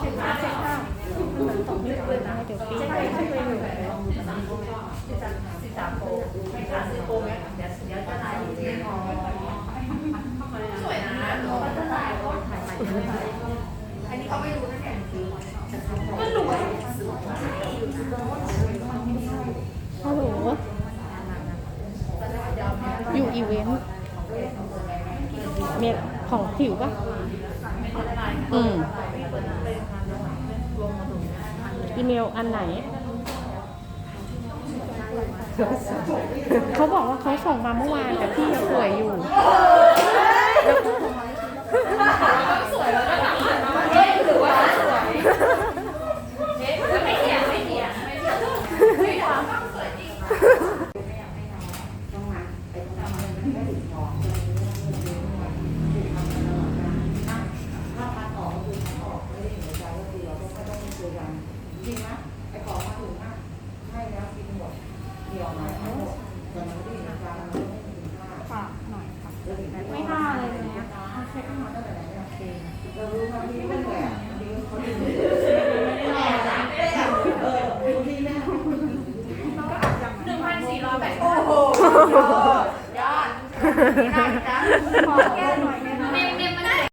เช็อนะเดี๋รสวยโคตรใหม่ใหม่อันนี้เขาไม่รู้ที่แกนซื้อต้ยก็รวยฮัลโหลอยู่อีเวนต์เมียของผิวปะอืม อีเมลอันไหน เขาบอกว่าเขาส่งมาเมื่อวานแต่พี่ยังสวยอยู่สวยเหรอหรือว่าสวยไม่เถียงไม่เถียงไม่เถียงคุยถามสวยจริง จริงนะไอ้ของมาถึงอะให้แล้วกินหมดเดี่ยวมาทั้หมดแต่มันไม่ดีนะจ๊ะมันไม่มีค่าฝากหน่อยค่ะ ไม่ห้าเลยเนี่ะเอาเช็คมาตั้งแต่ไหนเนี่ยโอเคเรารู้ว่าที่มันที่ไม่แด้หรกนไม่ได้หรอกเออดูที่แก็อาจจะหนึ่งพันสี่ร้อยแปดโอ้โหยอดไม่ได้นะขอแก้หน่อยแม่